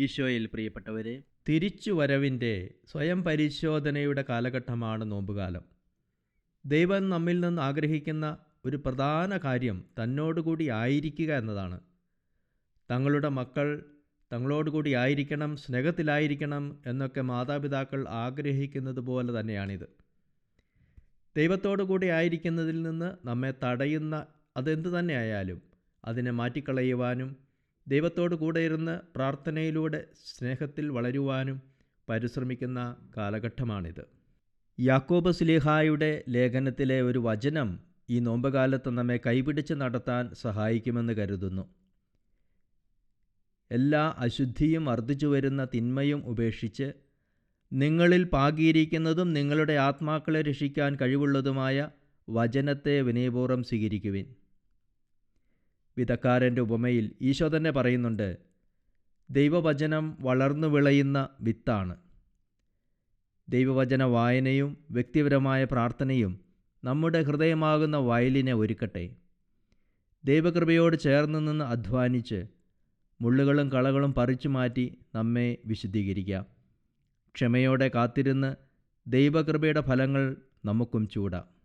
ഈശോയിൽ പ്രിയപ്പെട്ടവരെ തിരിച്ചുവരവിന്റെ സ്വയം പരിശോധനയുടെ കാലഘട്ടമാണ് നോമ്പുകാലം. ദൈവം നമ്മിൽ നിന്ന് ആഗ്രഹിക്കുന്ന ഒരു പ്രധാന കാര്യം തന്നോടുകൂടി ആയിരിക്കുക എന്നതാണ്. തങ്ങളുടെ മക്കൾ തങ്ങളോടുകൂടി ആയിരിക്കണം സ്നേഹത്തിലായിരിക്കണം എന്നൊക്കെ മാതാപിതാക്കൾ ആഗ്രഹിക്കുന്നത് പോലെ തന്നെയാണിത്. ദൈവത്തോടു കൂടി ആയിരിക്കുന്നതിൽ നിന്ന് നമ്മെ തടയുന്ന അതെന്തു തന്നെയായാലും അതിനെ മാറ്റിക്കളയുവാനും ദൈവത്തോടു കൂടെ ഇരുന്ന് പ്രാർത്ഥനയിലൂടെ സ്നേഹത്തിൽ വളരുവാനും പരിശ്രമിക്കുന്ന കാലഘട്ടമാണിത്. യാക്കോബ് സ്ലിഹായുടെ ലേഖനത്തിലെ ഒരു വചനം ഈ നോമ്പുകാലത്ത് നമ്മെ കൈപിടിച്ച് നടത്താൻ സഹായിക്കുമെന്ന് കരുതുന്നു. എല്ലാ അശുദ്ധിയും വർദ്ധിച്ചു വരുന്ന തിന്മയും ഉപേക്ഷിച്ച് നിങ്ങളിൽ പാകിയിരിക്കുന്നതും നിങ്ങളുടെ ആത്മാക്കളെ രക്ഷിക്കാൻ കഴിവുള്ളതുമായ വചനത്തെ വിനയപൂർവം സ്വീകരിക്കുവിൻ. വിധക്കാരന്റെ ഉപമയിൽ ഈശോ തന്നെ പറയുന്നുണ്ട് ദൈവവചനം വളർന്നു വിളയുന്ന വിത്താണ്. ദൈവവചന വായനയും വ്യക്തിപരമായ പ്രാർത്ഥനയും നമ്മുടെ ഹൃദയമാകുന്ന വയലിനെ ഒരുക്കട്ടെ. ദൈവകൃപയോട് ചേർന്ന് നിന്ന് അധ്വാനിച്ച് മുള്ളുകളും കളകളും പറിച്ചു മാറ്റി നമ്മെ വിശുദ്ധീകരിക്കാം. ക്ഷമയോടെ കാത്തിരുന്ന് ദൈവകൃപയുടെ ഫലങ്ങൾ നമുക്കും ചൂടാം.